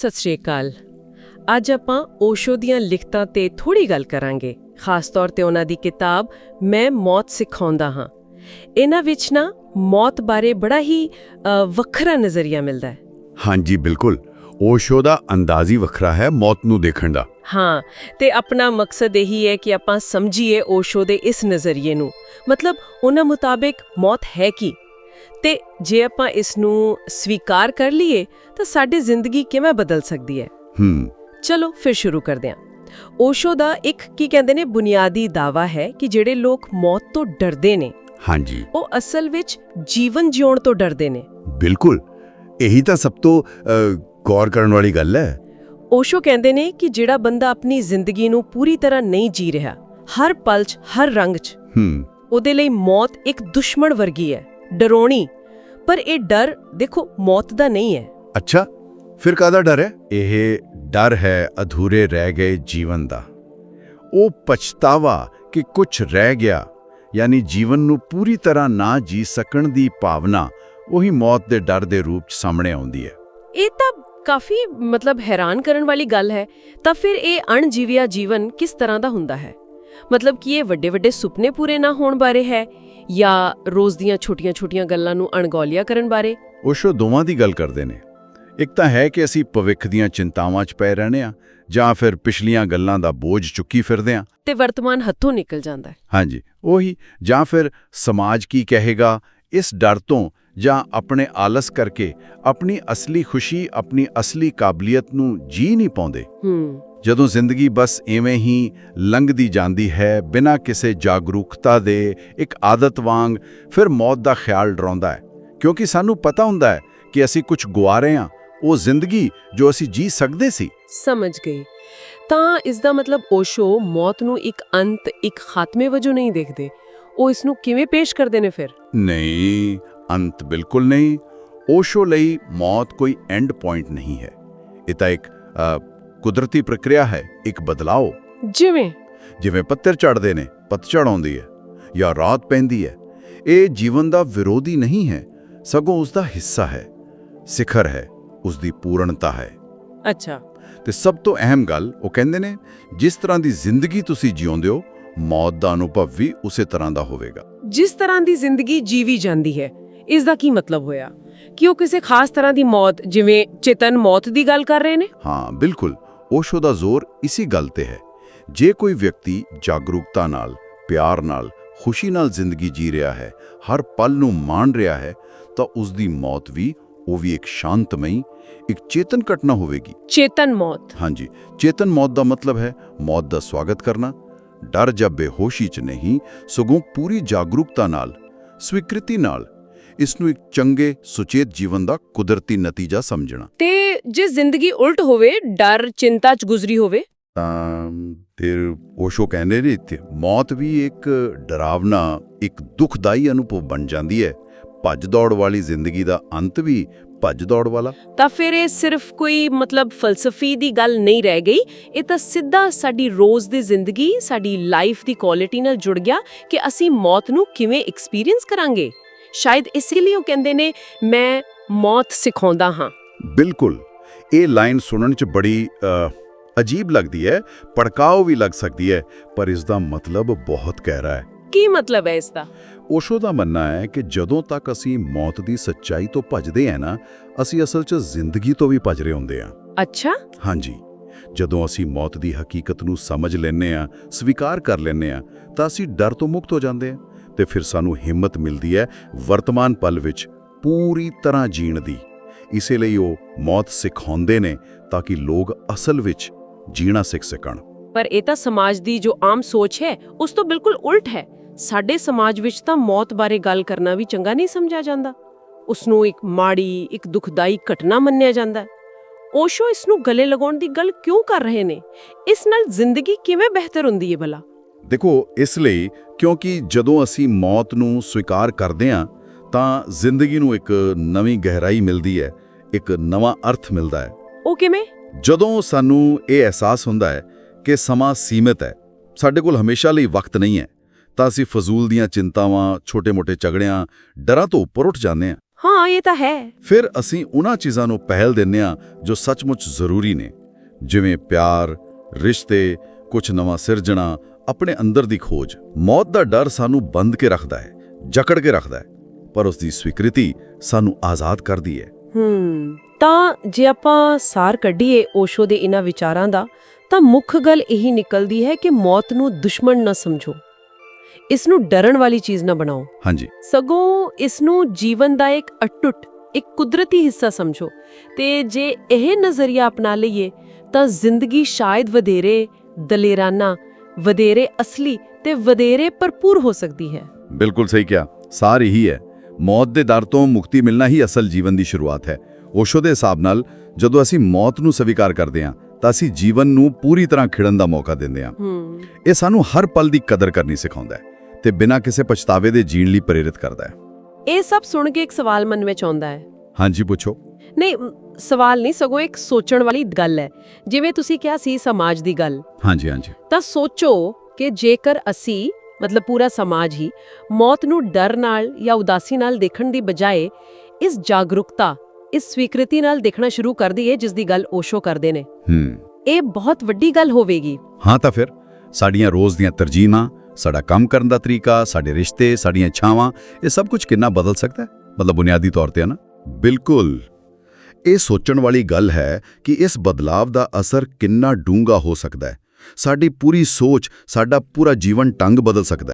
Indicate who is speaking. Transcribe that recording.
Speaker 1: ਸਤਿ ਸ਼੍ਰੀ ਅਕਾਲ। ਅੱਜ ਆਪਾਂ ਓਸ਼ੋ ਦੀਆਂ ਲਿਖਤਾਂ ਤੇ ਥੋੜੀ ਗੱਲ ਕਰਾਂਗੇ। ਖਾਸ ਤੌਰ ਤੇ ਉਹਨਾਂ ਦੀ ਕਿਤਾਬ ਮੈਂ ਮੌਤ ਸਿਖਾਉਂਦਾ ਹਾਂ। ਇਹਨਾਂ ਵਿੱਚ ਨਾ ਮੌਤ ਬਾਰੇ ਬੜਾ ਹੀ ਵੱਖਰਾ ਨਜ਼ਰੀਆ ਮਿਲਦਾ ਹੈ।
Speaker 2: ਹਾਂਜੀ ਬਿਲਕੁਲ। ਓਸ਼ੋ ਦਾ ਅੰਦਾਜ਼ ਹੀ ਵੱਖਰਾ ਹੈ ਮੌਤ ਨੂੰ ਦੇਖਣ ਦਾ।
Speaker 1: ਹਾਂ ਤੇ ਆਪਣਾ ਮਕਸਦ ਇਹੀ ਹੈ ਕਿ ਆਪਾਂ ਸਮਝੀਏ ਓਸ਼ੋ ਦੇ ਇਸ ਨਜ਼ਰੀਏ ਨੂੰ। ਮਤਲਬ ਉਹਨਾਂ ਮੁਤਾਬਿਕ ਮੌਤ ਹੈ ਕੀ? ਤੇ ਜੇ ਆਪਾਂ ਇਸ ਨੂੰ ਸਵੀਕਾਰ ਕਰ ਲਈਏ ਤਾਂ ਸਾਡੀ ਜ਼ਿੰਦਗੀ ਕਿਵੇਂ ਬਦਲ ਸਕਦੀ ਹੈ?
Speaker 2: ਹੂੰ।
Speaker 1: ਚਲੋ ਫਿਰ ਸ਼ੁਰੂ ਕਰਦੇ ਹਾਂ। ਓਸ਼ੋ ਦਾ ਇੱਕ ਕੀ ਕਹਿੰਦੇ ਨੇ ਬੁਨਿਆਦੀ ਦਾਵਾ ਹੈ ਕਿ ਜਿਹੜੇ ਲੋਕ ਮੌਤ ਤੋਂ ਡਰਦੇ ਨੇ
Speaker 2: ਹਾਂਜੀ।
Speaker 1: ਉਹ ਅਸਲ ਵਿੱਚ ਜੀਵਨ ਜਿਉਣ ਤੋਂ ਡਰਦੇ ਨੇ।
Speaker 2: ਬਿਲਕੁਲ। ਇਹੀ ਤਾਂ ਸਭ ਤੋਂ ਗੌਰ ਕਰਨ ਵਾਲੀ ਗੱਲ ਹੈ।
Speaker 1: ਓਸ਼ੋ ਕਹਿੰਦੇ ਨੇ ਕਿ ਜਿਹੜਾ ਬੰਦਾ ਆਪਣੀ ਜ਼ਿੰਦਗੀ ਨੂੰ ਪੂਰੀ ਤਰ੍ਹਾਂ ਨਹੀਂ ਜੀ ਰਿਹਾ ਹਰ ਪਲ 'ਚ ਹਰ ਰੰਗ 'ਚ
Speaker 2: ਹੂੰ।
Speaker 1: ਉਹਦੇ ਲਈ ਮੌਤ ਇੱਕ ਦੁਸ਼ਮਣ ਵਰਗੀ ਹੈ। ਡਰੋਣੀ। ਪਰ ਇਹ ਡਰ ਦੇਖੋ ਮੌਤ ਦਾ ਨਹੀਂ ਹੈ।
Speaker 2: ਅੱਛਾ ਫਿਰ ਕਾਹਦਾ ਡਰ ਹੈ? ਇਹ ਡਰ ਹੈ ਅਧੂਰੇ ਰਹਿ ਗਏ ਜੀਵਨ ਦਾ। ਉਹ ਪਛਤਾਵਾ ਕਿ ਕੁਝ ਰਹਿ ਗਿਆ ਯਾਨੀ ਜੀਵਨ ਨੂੰ ਪੂਰੀ ਤਰ੍ਹਾਂ ਨਾ ਜੀ ਸਕਣ ਦੀ ਭਾਵਨਾ ਉਹੀ ਮੌਤ ਦੇ ਡਰ ਦੇ ਰੂਪ 'ਚ ਸਾਹਮਣੇ ਆਉਂਦੀ ਹੈ।
Speaker 1: ਇਹ ਤਾਂ ਕਾਫੀ ਮਤਲਬ ਹੈਰਾਨ ਕਰਨ ਵਾਲੀ ਗੱਲ ਹੈ ਤਾਂ ਫਿਰ ਇਹ ਅਣਜੀਵਿਆ ਜੀਵਨ ਕਿਸ ਤਰ੍ਹਾਂ ਦਾ ਹੁੰਦਾ ਹੈ? ਮਤਲਬ ਕਿ ਇਹ ਵੱਡੇ ਵੱਡੇ ਸੁਪਨੇ ਪੂਰੇ ਨਾ ਹੋਣ ਬਾਰੇ ਹੈ ਜਾਂ ਰੋਜ਼ ਦੀਆਂ ਛੋਟੀਆਂ-ਛੋਟੀਆਂ ਗੱਲਾਂ ਨੂੰ ਅਣਗੌਲਿਆ ਕਰਨ ਬਾਰੇ?
Speaker 2: ਓਸ਼ੋ ਦੋਵਾਂ ਦੀ ਗੱਲ ਕਰਦੇ ਨੇ। ਇੱਕ ਤਾਂ ਹੈ ਕਿ ਅਸੀਂ ਭਵਿੱਖ ਦੀਆਂ ਚਿੰਤਾਵਾਂ 'ਚ ਪਏ ਰਹਨੇ ਆ ਜਾਂ ਫਿਰ ਪਿਛਲੀਆਂ ਗੱਲਾਂ ਦਾ ਬੋਝ ਚੁੱਕੀ ਫਿਰਦੇ ਆ
Speaker 1: ਤੇ ਵਰਤਮਾਨ ਹੱਥੋਂ ਨਿਕਲ ਜਾਂਦਾ ਹੈ।
Speaker 2: ਹਾਂਜੀ ਉਹੀ ਜਾਂ ਫਿਰ ਸਮਾਜ ਕੀ ਕਹੇਗਾ ਇਸ ਡਰ ਤੋਂ ਜਾਂ ਆਪਣੇ ਆਲਸ ਕਰਕੇ ਆਪਣੀ ਅਸਲੀ ਖੁਸ਼ੀ ਆਪਣੀ ਅਸਲੀ ਕਾਬਲੀਅਤ ਨੂੰ ਜੀ ਨਹੀਂ ਪਾਉਂਦੇ।
Speaker 1: ਹੂੰ।
Speaker 2: ਜਦੋਂ ਜ਼ਿੰਦਗੀ ਬਸ ਐਵੇਂ ਹੀ ਲੰਘਦੀ ਜਾਂਦੀ ਹੈ ਬਿਨਾਂ ਕਿਸੇ ਜਾਗਰੂਕਤਾ ਦੇ ਇੱਕ ਆਦਤ ਵਾਂਗ ਫਿਰ ਮੌਤ ਦਾ ਖਿਆਲ ਡਰਾਉਂਦਾ ਹੈ। ਕਿਉਂਕਿ ਸਾਨੂੰ ਪਤਾ ਹੁੰਦਾ ਹੈ ਕਿ ਅਸੀਂ ਕੁਝ ਗੁਆ ਰਹੇ ਹਾਂ ਉਹ ਜ਼ਿੰਦਗੀ ਜੋ ਅਸੀਂ ਜੀ ਸਕਦੇ ਸੀ।
Speaker 1: ਸਮਝ ਗਈ। ਤਾਂ ਇਸ ਦਾ ਮਤਲਬ ਓਸ਼ੋ ਮੌਤ ਨੂੰ ਇੱਕ ਅੰਤ ਇੱਕ ਖਾਤਮੇ ਵਜੋਂ ਨਹੀਂ ਦੇਖਦੇ। ਉਹ ਇਸ ਨੂੰ ਕਿਵੇਂ ਪੇਸ਼ ਕਰਦੇ ਨੇ ਫਿਰ?
Speaker 2: ਨਹੀਂ ਅੰਤ ਬਿਲਕੁਲ ਨਹੀਂ। ਓਸ਼ੋ ਲਈ ਮੌਤ ਕੋਈ ਐਂਡ ਪੁਆਇੰਟ ਨਹੀਂ ਹੈ। ਇਹ ਤਾਂ ਇੱਕ ਕੁਦਰਤੀ ਪ੍ਰਕਿਰਿਆ ਹੈ ਇੱਕ ਬਦਲਾਓ।
Speaker 1: ਜਿਵੇਂ?
Speaker 2: ਜਿਵੇਂ ਪੱਤਰ ਝੜਦੇ ਨੇ ਪਤਝੜ ਆਉਂਦੀ ਹੈ ਜਾਂ ਰਾਤ ਪੈਂਦੀ ਹੈ। ਇਹ ਜੀਵਨ ਦਾ ਵਿਰੋਧੀ ਨਹੀਂ ਹੈ ਸਗੋਂ ਉਸ ਦਾ ਹਿੱਸਾ ਹੈ ਸਿਖਰ ਹੈ ਉਸ ਦੀ ਪੂਰਣਤਾ ਹੈ।
Speaker 1: ਅੱਛਾ।
Speaker 2: ਤੇ ਸਭ ਤੋਂ ਅਹਿਮ ਗੱਲ ਉਹ ਕਹਿੰਦੇ ਨੇ ਜਿਸ ਤਰ੍ਹਾਂ ਦੀ ਜ਼ਿੰਦਗੀ ਤੁਸੀਂ ਜਿਉਂਦੇ ਹੋ ਮੌਤ ਦਾ ਅਨੁਭਵ ਵੀ ਉਸੇ ਤਰ੍ਹਾਂ ਦਾ ਹੋਵੇਗਾ।
Speaker 1: ਜਿਸ ਤਰ੍ਹਾਂ ਦੀ ਜ਼ਿੰਦਗੀ ਜੀਵੀ ਜਾਂਦੀ ਹੈ ਇਸ ਦਾ ਕੀ ਮਤਲਬ ਹੋਇਆ? ਕਿ ਉਹ ਕਿਸੇ ਖਾਸ ਤਰ੍ਹਾਂ ਦੀ ਮੌਤ ਜਿਵੇਂ ਚੇਤਨ ਮੌਤ ਦੀ ਗੱਲ ਕਰ ਰਹੇ ਨੇ?
Speaker 2: ਹਾਂ ਬਿਲਕੁਲ। ਓਸ਼ੋ ਦਾ ਜ਼ੋਰ ਇਸੀ ਗੱਲ ਤੇ ਹੈ। ਜੇ ਕੋਈ ਵਿਅਕਤੀ ਜਾਗਰੂਕਤਾ ਨਾਲ ਪਿਆਰ ਨਾਲ ਖੁਸ਼ੀ ਨਾਲ ਜ਼ਿੰਦਗੀ ਜੀ ਰਿਹਾ ਹੈ ਹਰ ਪਲ ਨੂੰ ਮਾਣ ਰਿਹਾ ਹੈ ਤਾਂ ਉਸ ਦੀ ਮੌਤ ਵੀ ਉਹ ਵੀ ਇੱਕ ਸ਼ਾਂਤਮਈ ਇੱਕ ਚੇਤਨ ਘਟਨਾ ਹੋਵੇਗੀ।
Speaker 1: ਚੇਤਨ ਮੌਤ।
Speaker 2: ਹਾਂਜੀ ਚੇਤਨ ਮੌਤ ਦਾ ਮਤਲਬ ਹੈ ਮੌਤ ਦਾ ਸਵਾਗਤ ਕਰਨਾ। ਡਰ ਜਾਂ ਬੇਹੋਸ਼ੀ 'ਚ ਨਹੀਂ ਸਗੋਂ ਪੂਰੀ ਜਾਗਰੂਕਤਾ ਨਾਲ ਸਵੀਕ੍ਰਿਤੀ ਨਾਲ ਇਸ ਨੂੰ ਇੱਕ ਚੰਗੇ ਸੁਚੇਤ ਜੀਵਨ ਦਾ ਕੁਦਰਤੀ ਨਤੀਜਾ ਸਮਝਣਾ।
Speaker 1: ਤੇ ਜੇ ਜ਼ਿੰਦਗੀ ਉਲਟ ਹੋਵੇ ਡਰ ਚਿੰਤਾ ਚ ਗੁਜ਼ਰੀ ਹੋਵੇ?
Speaker 2: ਤਾਂ ਫਿਰ ਓਸ਼ੋ ਕਹਿੰਦੇ ਨੇ ਇੱਥੇ ਮੌਤ ਵੀ ਇੱਕ ਡਰਾਵਨਾ ਇੱਕ ਦੁਖਦਾਈ ਅਨੁਭਵ ਬਣ ਜਾਂਦੀ ਹੈ। ਭੱਜ ਦੌੜ ਵਾਲੀ ਜ਼ਿੰਦਗੀ ਦਾ ਅੰਤ ਵੀ ਭੱਜ ਦੌੜ ਵਾਲਾ।
Speaker 1: ਤਾਂ ਫਿਰ ਇਹ ਸਿਰਫ ਕੋਈ ਮਤਲਬ ਫਲਸਫੀ ਦੀ ਗੱਲ ਨਹੀਂ ਰਹਿ ਗਈ ਇਹ ਤਾਂ ਸਿੱਧਾ ਸਾਡੀ ਰੋਜ਼ ਦੀ ਜ਼ਿੰਦਗੀ ਸਾਡੀ ਲਾਈਫ ਦੀ ਕੁਆਲਿਟੀ ਨਾਲ ਜੁੜ ਗਿਆ ਕਿ ਅਸੀਂ ਮੌਤ ਨੂੰ ਕਿਵੇਂ ਐਕਸਪੀਰੀਅੰਸ ਕਰਾਂਗੇ। ਸ਼ਾਇਦ ਇਸੇ ਲਈ ਉਹ ਕਹਿੰਦੇ ਨੇ ਮੈਂ ਮੌਤ ਸਿਖਾਉਂਦਾ ਹਾਂ।
Speaker 2: ਬਿਲਕੁਲ। ਇਹ ਲਾਈਨ ਸੁਣਨ 'ਚ ਬੜੀ ਅਜੀਬ ਲੱਗਦੀ ਹੈ ਪੜਕਾਓ ਵੀ ਲੱਗ ਸਕਦੀ ਹੈ ਪਰ ਇਸ ਦਾ ਮਤਲਬ ਬਹੁਤ ਗਹਿਰਾ ਹੈ।
Speaker 1: ਕੀ ਮਤਲਬ ਹੈ ਇਸ ਦਾ
Speaker 2: ਓਸ਼ੋ ਦਾ ਮੰਨਣਾ ਹੈ ਕਿ ਜਦੋਂ ਤੱਕ ਅਸੀਂ ਮੌਤ ਦੀ ਸੱਚਾਈ ਤੋਂ ਭੱਜਦੇ ਹਾਂ ਨਾ ਅਸੀਂ ਅਸਲ 'ਚ ਜ਼ਿੰਦਗੀ ਤੋਂ ਵੀ ਭੱਜ ਰਹੇ ਹੁੰਦੇ ਹਾਂ।
Speaker 1: ਅੱਛਾ।
Speaker 2: ਹਾਂਜੀ। ਜਦੋਂ ਅਸੀਂ ਮੌਤ ਦੀ ਹਕੀਕਤ ਨੂੰ ਸਮਝ ਲੈਂਦੇ ਹਾਂ ਸਵੀਕਾਰ ਕਰ ਲੈਂਦੇ ਹਾਂ ਤਾਂ ਅਸੀਂ ਡਰ ਤੋਂ ਮੁਕਤ ਹੋ ਜਾਂਦੇ ਹਾਂ। ਤੇ ਫਿਰ ਸਾਨੂੰ ਹਿੰਮਤ ਮਿਲਦੀ ਹੈ ਵਰਤਮਾਨ ਪਲ ਵਿੱਚ ਪੂਰੀ ਤਰ੍ਹਾਂ ਜੀਣ ਦੀ। ਇਸੇ ਲਈ ਉਹ ਮੌਤ ਸਿਖਾਉਂਦੇ ਨੇ ਤਾਂ ਕਿ ਲੋਕ ਅਸਲ ਵਿੱਚ ਜੀਣਾ ਸਿੱਖ ਸਕਣ।
Speaker 1: ਪਰ ਇਹ ਤਾਂ ਸਮਾਜ ਦੀ ਜੋ ਆਮ ਸੋਚ ਹੈ, ਉਸ ਤੋਂ ਬਿਲਕੁਲ ਉਲਟ ਹੈ। ਸਾਡੇ ਸਮਾਜ ਵਿੱਚ ਤਾਂ ਮੌਤ ਬਾਰੇ ਗੱਲ ਕਰਨਾ ਵੀ ਚੰਗਾ ਨਹੀਂ ਸਮਝਿਆ ਜਾਂਦਾ। ਉਸ ਨੂੰ ਇੱਕ ਮਾੜੀ, ਇੱਕ ਦੁਖਦਾਈ ਘਟਨਾ ਮੰਨਿਆ ਜਾਂਦਾ। ਓਸ਼ੋ ਇਸ ਨੂੰ ਗਲੇ ਲਗਾਉਣ ਦੀ ਗੱਲ ਕਿਉਂ ਕਰ ਰਹੇ ਨੇ? ਇਸ ਨਾਲ ਜ਼ਿੰਦਗੀ ਕਿਵੇਂ ਬਿਹਤਰ ਹੁੰਦੀ ਹੈ ਭਲਾ?
Speaker 2: ਦੇਖੋ ਇਸ ਲਈ ਕਿਉਂਕਿ ਜਦੋਂ ਅਸੀਂ ਮੌਤ ਨੂੰ ਸਵੀਕਾਰ ਕਰਦੇ ਹਾਂ ਤਾਂ ਜ਼ਿੰਦਗੀ ਨੂੰ ਇੱਕ ਨਵੀਂ ਗਹਿਰਾਈ ਮਿਲਦੀ ਹੈ ਇੱਕ ਨਵਾਂ ਅਰਥ ਮਿਲਦਾ ਹੈ।
Speaker 1: ਉਹ ਕਿਵੇਂ?
Speaker 2: ਜਦੋਂ ਸਾਨੂੰ ਇਹ ਅਹਿਸਾਸ ਹੁੰਦਾ ਹੈ ਕਿ ਸਮਾਂ ਸੀਮਿਤ ਹੈ ਸਾਡੇ ਕੋਲ ਹਮੇਸ਼ਾ ਲਈ ਵਕਤ ਨਹੀਂ ਹੈ ਤਾਂ ਅਸੀਂ ਫਜ਼ੂਲ ਦੀਆਂ ਚਿੰਤਾਵਾਂ ਛੋਟੇ-ਮੋਟੇ ਝਗੜਿਆਂ ਡਰਾਂ ਤੋਂ ਉੱਪਰ ਉੱਠ ਜਾਂਦੇ ਹਾਂ।
Speaker 1: ਹਾਂ ਇਹ ਤਾਂ ਹੈ।
Speaker 2: ਫਿਰ ਅਸੀਂ ਉਹਨਾਂ ਚੀਜ਼ਾਂ ਨੂੰ ਪਹਿਲ ਦਿੰਦੇ ਹਾਂ ਜੋ ਸੱਚਮੁੱਚ ਜ਼ਰੂਰੀ ਨੇ ਜਿਵੇਂ ਪਿਆਰ ਰਿਸ਼ਤੇ ਕੁਝ ਨਵਾਂ ਸਿਰਜਣਾ ਆਪਣੇ ਅੰਦਰ ਦੀ ਖੋਜ। ਮੌਤ ਦਾ ਡਰ ਸਾਨੂੰ ਬੰਦ ਕੇ ਰੱਖਦਾ ਹੈ ਜਕੜ ਕੇ ਰੱਖਦਾ ਹੈ ਪਰ ਉਸ ਦੀ ਸਵੀਕ੍ਰਿਤੀ ਸਾਨੂੰ ਆਜ਼ਾਦ ਕਰਦੀ ਹੈ।
Speaker 1: ਹੂੰ ਤਾਂ ਜੇ ਆਪਾਂ ਸਾਰ ਕੱਢੀਏ ਓਸ਼ੋ ਦੇ ਇਹਨਾਂ ਵਿਚਾਰਾਂ ਦਾ ਤਾਂ ਮੁੱਖ ਗੱਲ ਇਹੀ ਨਿਕਲਦੀ ਹੈ ਕਿ ਮੌਤ ਨੂੰ ਦੁਸ਼ਮਣ ਨਾ ਸਮਝੋ। ਇਸ ਨੂੰ ਡਰਨ ਵਾਲੀ ਚੀਜ਼ ਨਾ ਬਣਾਓ।
Speaker 2: ਹਾਂਜੀ।
Speaker 1: ਸਗੋਂ ਇਸ ਨੂੰ ਜੀਵਨ ਦਾ ਇੱਕ ਅਟੁੱਟ ਇੱਕ ਕੁਦਰਤੀ ਹਿੱਸਾ ਸਮਝੋ। ਤੇ ਜੇ ਇਹ ਨਜ਼ਰੀਆ ਅਪਣਾ ਲਈਏ ਤਾਂ ਜ਼ਿੰਦਗੀ ਸ਼ਾਇਦ ਵਧੇਰੇ ਦਲੇਰਾਨਾ ਵਧੇਰੇ ਅਸਲੀ ਤੇ ਵਧੇਰੇ ਭਰਪੂਰ ਹੋ ਸਕਦੀ ਹੈ।
Speaker 2: ਬਿਲਕੁਲ ਸਹੀ ਕਿਹਾ। ਸਾਰ ਇਹੀ ਹੈ ਮੌਤ ਦੇ ਡਰ ਤੋਂ ਮੁਕਤੀ ਮਿਲਣਾ ਹੀ ਅਸਲ ਜੀਵਨ ਦੀ ਸ਼ੁਰੂਆਤ ਹੈ। ਓਸ਼ੋ ਦੇ ਹਿਸਾਬ ਨਾਲ ਜਦੋਂ ਅਸੀਂ ਮੌਤ ਨੂੰ ਸਵੀਕਾਰ ਕਰਦੇ ਹਾਂ ਤਾਂ ਅਸੀਂ ਜੀਵਨ ਨੂੰ ਪੂਰੀ ਤਰ੍ਹਾਂ ਖਿੜਨ ਦਾ ਮੌਕਾ ਦਿੰਦੇ ਹਾਂ।
Speaker 1: ਹੂੰ।
Speaker 2: ਇਹ ਸਾਨੂੰ ਹਰ ਪਲ ਦੀ ਕਦਰ ਕਰਨੀ ਸਿਖਾਉਂਦਾ ਹੈ ਤੇ ਬਿਨਾਂ ਕਿਸੇ ਪਛਤਾਵੇ ਦੇ ਜੀਣ ਲਈ ਪ੍ਰੇਰਿਤ ਕਰਦਾ ਹੈ।
Speaker 1: ਇਹ ਸਭ ਸੁਣ ਕੇ ਇੱਕ ਸਵਾਲ ਮਨ ਵਿੱਚ ਆਉਂਦਾ ਹੈ।
Speaker 2: ਹਾਂਜੀ ਪੁੱਛੋ।
Speaker 1: ਨਹੀਂ ਸਵਾਲ ਨਹੀਂ ਸਗੋਂ ਇੱਕ ਸੋਚਣ ਵਾਲੀ ਗੱਲ ਹੈ। ਜਿਵੇਂ ਤੁਸੀਂ ਕਿਹਾ ਸੀ ਸਮਾਜ ਦੀ ਗੱਲ।
Speaker 2: ਹਾਂਜੀ ਹਾਂਜੀ।
Speaker 1: ਤਾਂ ਸੋਚੋ ਕਿ ਜੇਕਰ ਅਸੀਂ ਮਤਲਬ ਪੂਰਾ ਸਮਾਜ ਹੀ ਮੌਤ ਨੂੰ ਡਰ ਨਾਲ ਜਾਂ ਉਦਾਸੀ ਨਾਲ ਦੇਖਣ ਦੀ ਬਜਾਏ ਇਸ ਜਾਗਰੂਕਤਾ ਇਸ ਸਵੀਕ੍ਰਿਤੀ ਨਾਲ ਦੇਖਣਾ ਸ਼ੁਰੂ ਕਰ ਦਈਏ ਜਿਸ ਦੀ ਗੱਲ ਓਸ਼ੋ ਕਰਦੇ ਨੇ।
Speaker 2: ਹੂੰ।
Speaker 1: ਇਹ ਬਹੁਤ ਵੱਡੀ ਗੱਲ ਹੋਵੇਗੀ।
Speaker 2: ਹਾਂ ਤਾਂ ਫਿਰ ਸਾਡੀਆਂ ਰੋਜ਼ ਦੀਆਂ ਤਰਜੀਹਾਂ ਸਾਡਾ ਕੰਮ ਕਰਨ ਦਾ ਤਰੀਕਾ ਸਾਡੇ ਰਿਸ਼ਤੇ ਸਾਡੀਆਂ ਇੱਛਾਵਾਂ ਇਹ ਸਭ ਕੁਝ ਕਿੰਨਾ ਬਦਲ ਸਕਦਾ ਹੈ? ਮਤਲਬ ਬੁਨਿਆਦੀ ਤੌਰ ਤੇ ਨਾ? ਬਿਲਕੁਲ। ਇਹ ਸੋਚਣ ਵਾਲੀ ਗੱਲ ਹੈ ਕਿ ਇਸ ਬਦਲਾਵ ਦਾ ਅਸਰ ਕਿੰਨਾ ਡੂੰਘਾ ਹੋ ਸਕਦਾ ਹੈ। ਸਾਡੀ ਪੂਰੀ ਸੋਚ, ਸਾਡਾ ਪੂਰਾ ਜੀਵਨ ਟੰਗ ਬਦਲ ਸਕਦਾ ਹੈ।